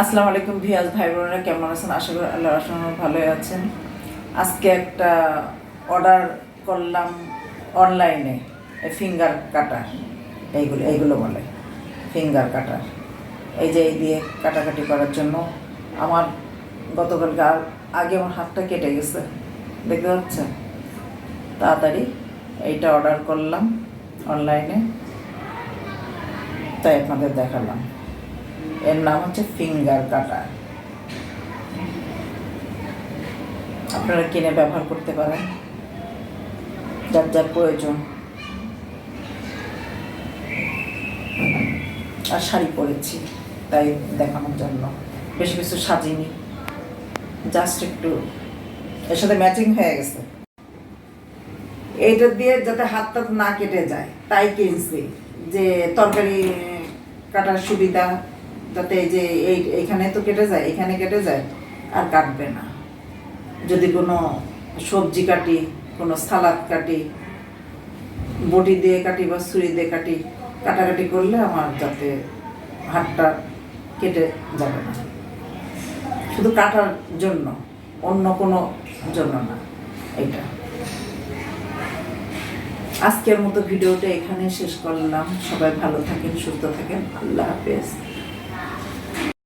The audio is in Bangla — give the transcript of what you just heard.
আসসালামু আলাইকুম ভিয়াজ ভাই বোনেরা কেমন আছেন? আশা করি আল্লাহ রহমান ভালোই আছেন আজকে একটা অর্ডার করলাম অনলাইনে ফিঙ্গার কাটার এইগুলো এইগুলো বলে ফিঙ্গার কাটার এই যে এই দিয়ে কাটাকাটি করার জন্য আমার গতকালকে আগে আমার হাতটা কেটে গেছে, দেখতে পাচ্ছেন? তাড়াতাড়ি এইটা অর্ডার করলাম অনলাইনে তাই আপনাদের দেখালাম। এর নাম হচ্ছে ফিঙ্গার কাটার আপনারা কিনে ব্যবহার করতে পারেন। যার যার প্রয়োজন। আর শাড়ি পরেছি, তাই দেখানোর জন্য। বেশি কিছু সাজিনি। জাস্ট একটু এর সাথে ম্যাচিং হয়ে গেছে। এইটা দিয়ে যাতে হাত টাত না কেটে যায়, তাই কিনছি। যে তরকারি কাটার সুবিধা যাতে এই যে এই, এইখানে তো কেটে যায়, এখানে কেটে যায়, আর কাটবে না। যদি কোনো সবজি কাটি, কোনো সালাদ কাটি, বটি দিয়ে কাটি বা ছুরি দিয়ে কাটি, কাটাকাটি করলে আমার যাতে হাতটা কেটে যাবে না। শুধু কাটার জন্য, অন্য কোনো জন্য না এটা আজকের মতো ভিডিওটা এখানে শেষ করলাম। সবাই ভালো থাকেন, সুস্থ থাকেন। আল্লাহ হাফেজ।